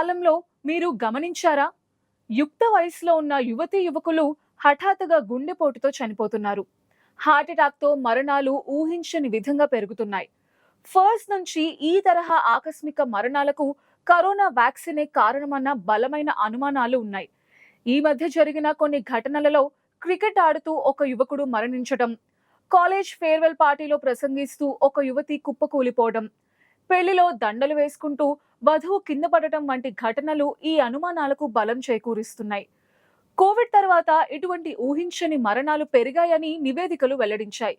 కాలంలో మీరు గమనించారా? యుక్త వయసులో ఉన్న యువతీ యువకులు హఠాత్తుగా గుండెపోటుతో చనిపోతున్నారు. హార్ట్ అటాక్తో మరణాలు ఊహించని విధంగా పెరుగుతున్నాయి. ఫస్ట్ నుంచి ఈ తరహా ఆకస్మిక మరణాలకు కరోనా వ్యాక్సినే కారణమన్న బలమైన అనుమానాలు ఉన్నాయి. ఈ మధ్య జరిగిన కొన్ని ఘటనలలో క్రికెట్ ఆడుతూ ఒక యువకుడు మరణించడం కాలేజ్ ఫేర్వెల్ పార్టీలో ప్రసంగిస్తూ ఒక యువతి కుప్పకూలిపోవడం పెళ్ళిలో దండలు వేసుకుంటూ వధువు కింద పడటం వంటి ఘటనలు ఈ అనుమానాలకు బలం చేకూరుస్తున్నాయి. కోవిడ్ తర్వాత ఇటువంటి ఊహించని మరణాలు పెరిగాయని నివేదికలు వెల్లడించాయి.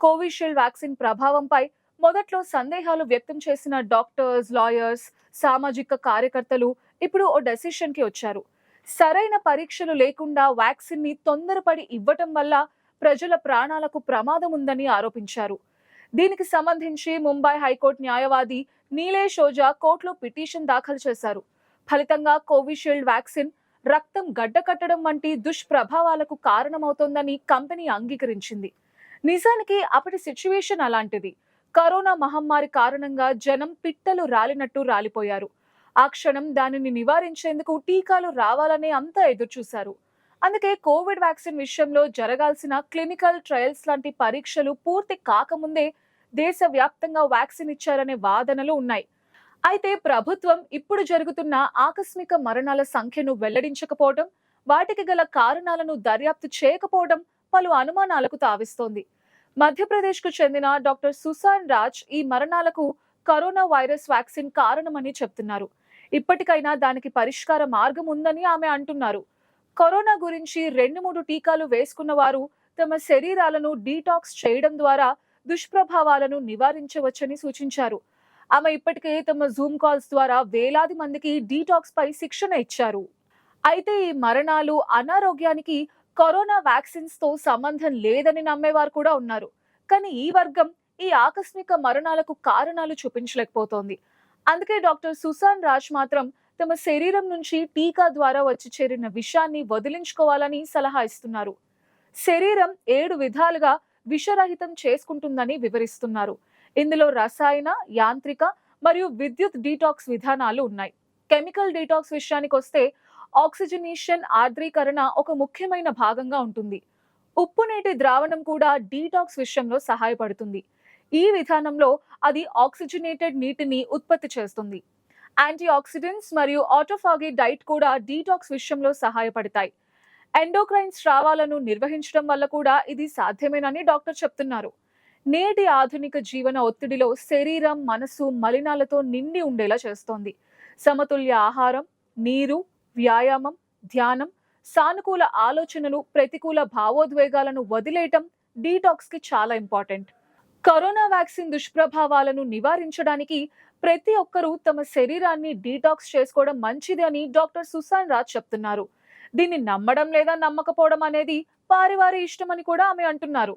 కోవిషీల్డ్ వ్యాక్సిన్ ప్రభావంపై మొదట్లో సందేహాలు వ్యక్తం చేసిన డాక్టర్స్ లాయర్స్ సామాజిక కార్యకర్తలు ఇప్పుడు ఓ డెసిషన్కి వచ్చారు. సరైన పరీక్షలు లేకుండా వ్యాక్సిన్ని తొందరపడి ఇవ్వటం వల్ల ప్రజల ప్రాణాలకు ప్రమాదం ఉందని ఆరోపించారు. దీనికి సంబంధించి ముంబై హైకోర్టు న్యాయవాది నీలేష్ ఓజా కోర్టులో పిటిషన్ దాఖలు చేశారు. ఫలితంగా కోవిషీల్డ్ వ్యాక్సిన్ రక్తం గడ్డకట్టడం వంటి దుష్ప్రభావాలకు కారణమవుతోందని కంపెనీ అంగీకరించింది. నిజానికి అప్పటి సిచ్యువేషన్ అలాంటిది. కరోనా మహమ్మారి కారణంగా జనం పిట్టలు రాలినట్టు రాలిపోయారు. ఆ క్షణం దానిని నివారించేందుకు టీకాలు రావాలనే అంతా ఎదురుచూశారు. అందుకే కోవిడ్ వ్యాక్సిన్ విషయంలో జరగాల్సిన క్లినికల్ ట్రయల్స్ లాంటి పరీక్షలు పూర్తి కాకముందే దేశవ్యాప్తంగా వ్యాక్సిన్ ఇచ్చారనే వాదనలు ఉన్నాయి. అయితే ప్రభుత్వం ఇప్పుడు జరుగుతున్న ఆకస్మిక మరణాల సంఖ్యను వెల్లడించకపోవడం వాటికి గల కారణాలను దర్యాప్తు చేయకపోవడం పలు అనుమానాలకు తావిస్తోంది. మధ్యప్రదేశ్కు చెందిన డాక్టర్ సుసాన్ రాజ్ ఈ మరణాలకు కరోనా వైరస్ వ్యాక్సిన్ కారణమని చెప్తున్నారు. ఇప్పటికైనా దానికి పరిష్కార మార్గం ఉందని ఆమె అంటున్నారు. కరోనా గురించి రెండు మూడు టీకాలు వేసుకున్న వారు తమ శరీరాలను డీటాక్స్ చేయడం ద్వారా దుష్ప్రభావాలను నివారించవచ్చని సూచించారు. ఆమె ఇప్పటికే తమ జూమ్ కాల్స్ ద్వారా వేలాది మందికి డీటాక్స్ పై శిక్షణ ఇచ్చారు. అయితే ఈ మరణాలు అనారోగ్యానికి కరోనా వ్యాక్సిన్స్తో సంబంధం లేదని నమ్మేవారు కూడా ఉన్నారు. కానీ ఈ వర్గం ఈ ఆకస్మిక మరణాలకు కారణాలు చూపించలేకపోతోంది. అందుకే డాక్టర్ సుసాన్ రాజ్ మాత్రం తమ శరీరం నుంచి టీకా ద్వారా వచ్చి చేరిన విషాన్ని వదిలించుకోవాలని సలహా ఇస్తున్నారు. శరీరం ఏడు విధాలుగా విషరహితం చేసుకుంటుందని వివరిస్తున్నారు. ఇందులో రసాయన యాంత్రిక మరియు విద్యుత్ డీటాక్స్ విధానాలు ఉన్నాయి. కెమికల్ డీటాక్స్ విషయానికి వస్తే ఆక్సిజనేషన్ ఆర్ద్రీకరణ ఒక ముఖ్యమైన భాగంగా ఉంటుంది. ఉప్పు నీటి ద్రావణం కూడా డీటాక్స్ విషయంలో సహాయపడుతుంది. ఈ విధానంలో అది ఆక్సిజనేటెడ్ నీటిని ఉత్పత్తి చేస్తుంది. యాంటీ ఆక్సిడెంట్స్ మరియు ఆటోఫాగి డైట్ కూడా డీటాక్స్ విషయంలో సహాయపడతాయి. ఎండోక్రైన్ స్రావాలను నిర్వహించడం వల్ల కూడా ఇది సాధ్యమేనని డాక్టర్ చెప్తున్నారు. నేటి ఆధునిక జీవన ఒత్తిడిలో శరీరం మనసు మలినాలతో నిండి ఉండేలా చేస్తోంది. సమతుల్య ఆహారం నీరు వ్యాయామం ధ్యానం సానుకూల ఆలోచనలు ప్రతికూల భావోద్వేగాలను వదిలేయటం డీటాక్స్కి చాలా ఇంపార్టెంట్. కరోనా వ్యాక్సిన్ దుష్ప్రభావాలను నివారించడానికి ప్రతి ఒక్కరూ తమ శరీరాన్ని డీటాక్స్ చేసుకోవడం మంచిది అని డాక్టర్ సుసాన్ రాజ్ చెప్తున్నారు. దీన్ని నమ్మడం లేదా నమ్మకపోవడం అనేది వారి వారి ఇష్టమని కూడా ఆమె అంటున్నారు.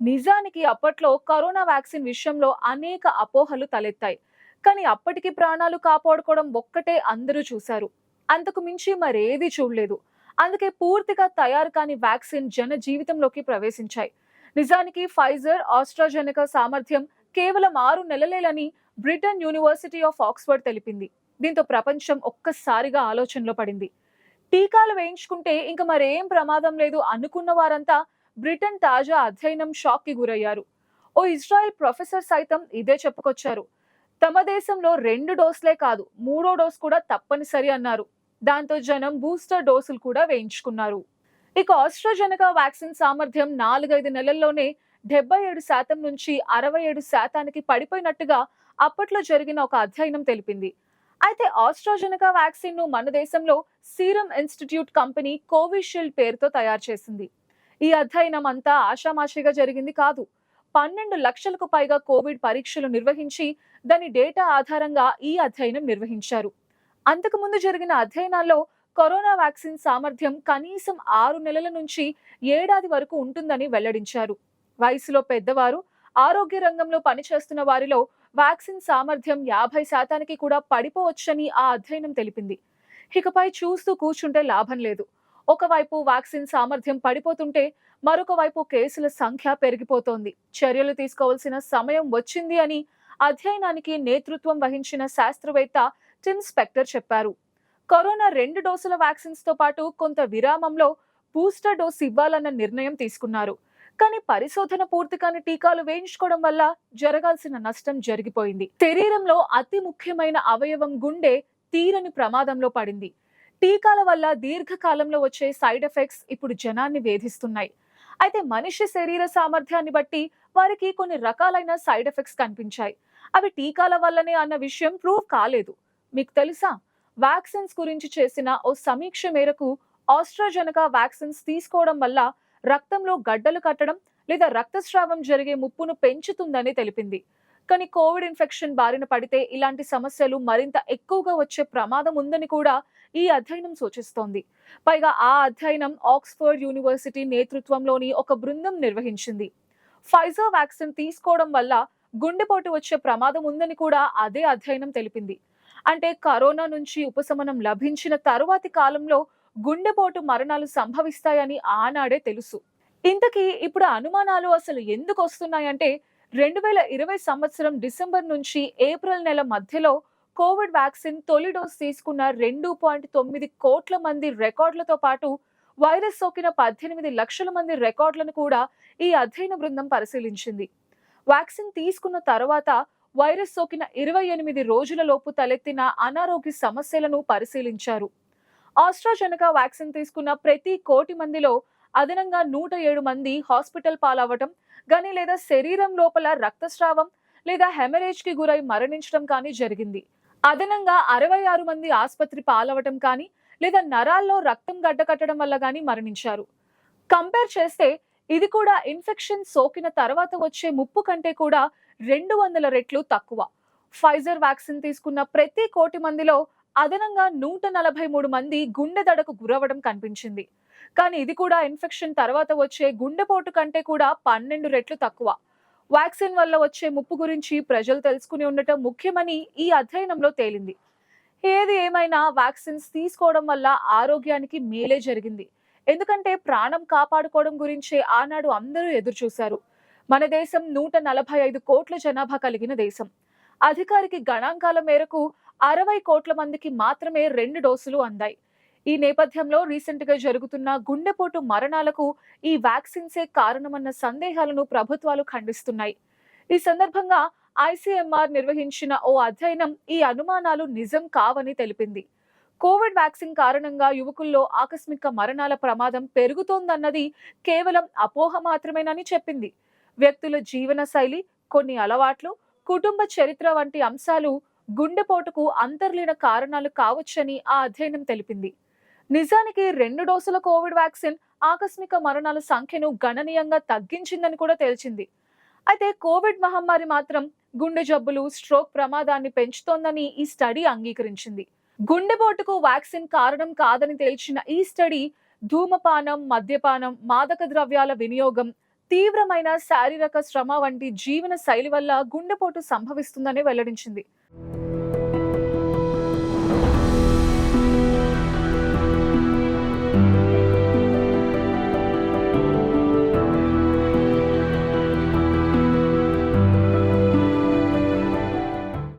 నిజానికి అప్పట్లో కరోనా వ్యాక్సిన్ విషయంలో అనేక అపోహలు తలెత్తాయి. కానీ అప్పటికి ప్రాణాలు కాపాడుకోవడం ఒక్కటే అందరూ చూశారు. అంతకు మించి మరేది చూడలేదు. అందుకే పూర్తిగా తయారు కాని వ్యాక్సిన్ జన జీవితంలోకి ప్రవేశించాయి. నిజానికి ఫైజర్ ఆస్ట్రాజెనకా సామర్థ్యం కేవలం ఆరు నెలలేలని బ్రిటన్ యూనివర్సిటీ ఆఫ్ ఆక్స్ఫర్డ్ తెలిపింది. దీంతో ప్రపంచం ఒక్కసారిగా ఆలోచనలో పడింది. టీకాలు వేయించుకుంటే ఇంక మరేం ప్రమాదం లేదు అనుకున్న వారంతా బ్రిటన్ తాజా అధ్యయనం షాక్కి గురయ్యారు. ఓ ఇజ్రాయెల్ ప్రొఫెసర్ సైతం ఇదే చెప్పుకొచ్చారు. తమ దేశంలో రెండు డోసులే కాదు మూడో డోస్ కూడా తప్పనిసరి అన్నారు. దాంతో జనం బూస్టర్ డోసులు కూడా వేయించుకున్నారు. ఇక ఆస్ట్రాజెనకా వ్యాక్సిన్ సామర్థ్యం నాలుగైదు నెలల్లోనే డెబ్బై ఏడు శాతం నుంచి అరవై ఏడు శాతానికి పడిపోయినట్టుగా అప్పట్లో జరిగిన ఒక అధ్యయనం తెలిపింది. అయితే ఆస్ట్రాజెనకా వ్యాక్సిన్ను మన దేశంలో సీరం ఇన్స్టిట్యూట్ కంపెనీ కోవిషీల్డ్ పేరుతో తయారు చేసింది. ఈ అధ్యయనం అంతా ఆషామాషిగా జరిగింది కాదు. పన్నెండు లక్షలకు పైగా కోవిడ్ పరీక్షలు నిర్వహించి దాని డేటా ఆధారంగా ఈ అధ్యయనం నిర్వహించారు. అంతకుముందు జరిగిన అధ్యయనాల్లో కరోనా వ్యాక్సిన్ సామర్థ్యం కనీసం ఆరు నెలల నుంచి ఏడాది వరకు ఉంటుందని వెల్లడించారు. వయసులో పెద్దవారు ఆరోగ్య రంగంలో పనిచేస్తున్న వారిలో వ్యాక్సిన్ సామర్థ్యం యాభై శాతానికి కూడా పడిపోవచ్చని ఆ అధ్యయనం తెలిపింది. ఇకపై చూస్తూ కూర్చుంటే లాభం లేదు. ఒకవైపు వ్యాక్సిన్ సామర్థ్యం పడిపోతుంటే మరొక వైపు కేసుల సంఖ్య పెరిగిపోతోంది. చర్యలు తీసుకోవాల్సిన సమయం వచ్చింది అని అధ్యయనానికి నేతృత్వం వహించిన శాస్త్రవేత్త టిమ్ స్పెక్టర్ చెప్పారు. కరోనా రెండు డోసుల వ్యాక్సిన్స్తో పాటు కొంత విరామంలో బూస్టర్ డోస్ ఇవ్వాలన్న నిర్ణయం తీసుకున్నారు. కానీ పరిశోధన పూర్తి కాని టీకాలు వేయించుకోవడం వల్ల జరగాల్సిన నష్టం జరిగిపోయింది. శరీరంలో అతి ముఖ్యమైన అవయవం గుండె తీరని ప్రమాదంలో పడింది. టీకాల వల్ల దీర్ఘకాలంలో వచ్చే సైడ్ ఎఫెక్ట్స్ ఇప్పుడు జనాన్ని వేధిస్తున్నాయి. అయితే మనిషి శరీర సామర్థ్యాన్ని బట్టి వారికి కొన్ని రకాలైన సైడ్ ఎఫెక్ట్స్ కనిపించాయి. అవి టీకాల వల్లనే అన్న విషయం ప్రూవ్ కాలేదు. మీకు తెలుసా? వ్యాక్సిన్స్ గురించి చేసిన ఓ సమీక్ష మేరకు ఆస్ట్రాజెనకా వ్యాక్సిన్స్ తీసుకోవడం వల్ల రక్తంలో గడ్డలు కట్టడం లేదా రక్తస్రావం జరిగే ముప్పును పెంచుతుందని తెలిపింది. కానీ కోవిడ్ ఇన్ఫెక్షన్ బారిన పడితే ఇలాంటి సమస్యలు మరింత ఎక్కువగా వచ్చే ప్రమాదం ఉందని కూడా ఈ అధ్యయనం సూచిస్తోంది. పైగా ఆ అధ్యయనం ఆక్స్ఫర్డ్ యూనివర్సిటీ నేతృత్వంలోని ఒక బృందం నిర్వహించింది. ఫైజర్ వ్యాక్సిన్ తీసుకోవడం వల్ల గుండెపోటు వచ్చే ప్రమాదం ఉందని కూడా అదే అధ్యయనం తెలిపింది. అంటే కరోనా నుంచి ఉపశమనం లభించిన తరువాతి కాలంలో గుండెపోటు మరణాలు సంభవిస్తాయని ఆనాడే తెలుసు. ఇంతకీ ఇప్పుడు అనుమానాలు అసలు ఎందుకు వస్తున్నాయంటే రెండు వేల ఇరవై సంవత్సరం డిసెంబర్ నుంచి ఏప్రిల్ నెల మధ్యలో కోవిడ్ వ్యాక్సిన్ తొలి డోస్ తీసుకున్న రెండు పాయింట్ తొమ్మిది కోట్ల మంది రికార్డులతో పాటు వైరస్ సోకిన పద్దెనిమిది లక్షల మంది రికార్డులను కూడా ఈ అధ్యయన బృందం పరిశీలించింది. వ్యాక్సిన్ తీసుకున్న తర్వాత వైరస్ సోకిన ఇరవై ఎనిమిది రోజుల లోపు తలెత్తిన అనారోగ్య సమస్యలను పరిశీలించారు. ఆస్ట్రాజెనకా వ్యాక్సిన్ తీసుకున్న ప్రతి కోటి మందిలో అదనంగా నూట ఏడు మంది హాస్పిటల్ పాలవటం కానీ లేదా శరీరం లోపల రక్తస్రావం లేదా హెమరేజ్కి గురై మరణించడం కానీ జరిగింది. అదనంగా అరవై ఆరు మంది ఆసుపత్రి పాలవటం కానీ లేదా నరాల్లో రక్తం గడ్డకట్టడం వల్ల కానీ మరణించారు. కంపేర్ చేస్తే ఇది కూడా ఇన్ఫెక్షన్ సోకిన తర్వాత వచ్చే ముప్పు కంటే కూడా రెండు వందల రెట్లు తక్కువ. ఫైజర్ వ్యాక్సిన్ తీసుకున్న ప్రతి కోటి మందిలో అదనంగా నూట నలభై మూడు మంది గుండె దడకు గురవడం కనిపించింది. కానీ ఇది కూడా ఇన్ఫెక్షన్ తర్వాత వచ్చే గుండెపోటు కంటే కూడా పన్నెండు రెట్లు తక్కువ. వ్యాక్సిన్ వల్ల వచ్చే ముప్పు గురించి ప్రజలు తెలుసుకుని ఉండటం ముఖ్యమని ఈ అధ్యయనంలో తేలింది. ఏది ఏమైనా వ్యాక్సిన్స్ తీసుకోవడం వల్ల ఆరోగ్యానికి మేలే జరిగింది. ఎందుకంటే ప్రాణం కాపాడుకోవడం గురించే ఆనాడు అందరూ ఎదురుచూశారు. మన దేశం నూట నలభై ఐదు కోట్ల జనాభా కలిగిన దేశం. అధికారికి గణాంకాల మేరకు అరవై కోట్ల మందికి మాత్రమే రెండు డోసులు అందాయి. ఈ నేపథ్యంలో రీసెంట్గా జరుగుతున్న గుండెపోటు మరణాలకు ఈ వ్యాక్సిన్సే కారణమన్న సందేహాలను ప్రభుత్వాలు ఖండిస్తున్నాయి. ఈ సందర్భంగా ఐసీఎంఆర్ నిర్వహించిన ఓ అధ్యయనం ఈ అనుమానాలు నిజం కావని తెలిపింది. కోవిడ్ వ్యాక్సిన్ కారణంగా యువకుల్లో ఆకస్మిక మరణాల ప్రమాదం పెరుగుతోందన్నది కేవలం అపోహ మాత్రమేనని చెప్పింది. వ్యక్తుల జీవన శైలి కొన్ని అలవాట్లు కుటుంబ చరిత్ర వంటి అంశాలు గుండెపోటుకు అంతర్లీన కారణాలు కావచ్చని ఆ అధ్యయనం తెలిపింది. నిజానికి రెండు డోసుల కోవిడ్ వ్యాక్సిన్ ఆకస్మిక మరణాల సంఖ్యను గణనీయంగా తగ్గించిందని కూడా తేల్చింది. అయితే కోవిడ్ మహమ్మారి మాత్రం గుండె జబ్బులు స్ట్రోక్ ప్రమాదాన్ని పెంచుతోందని ఈ స్టడీ అంగీకరించింది. గుండెపోటుకు వ్యాక్సిన్ కారణం కాదని తేల్చిన ఈ స్టడీ ధూమపానం మద్యపానం మాదక ద్రవ్యాల వినియోగం తీవ్రమైన శారీరక శ్రమ వంటి జీవన శైలి వల్ల గుండెపోటు సంభవిస్తుందని వెల్లడించింది.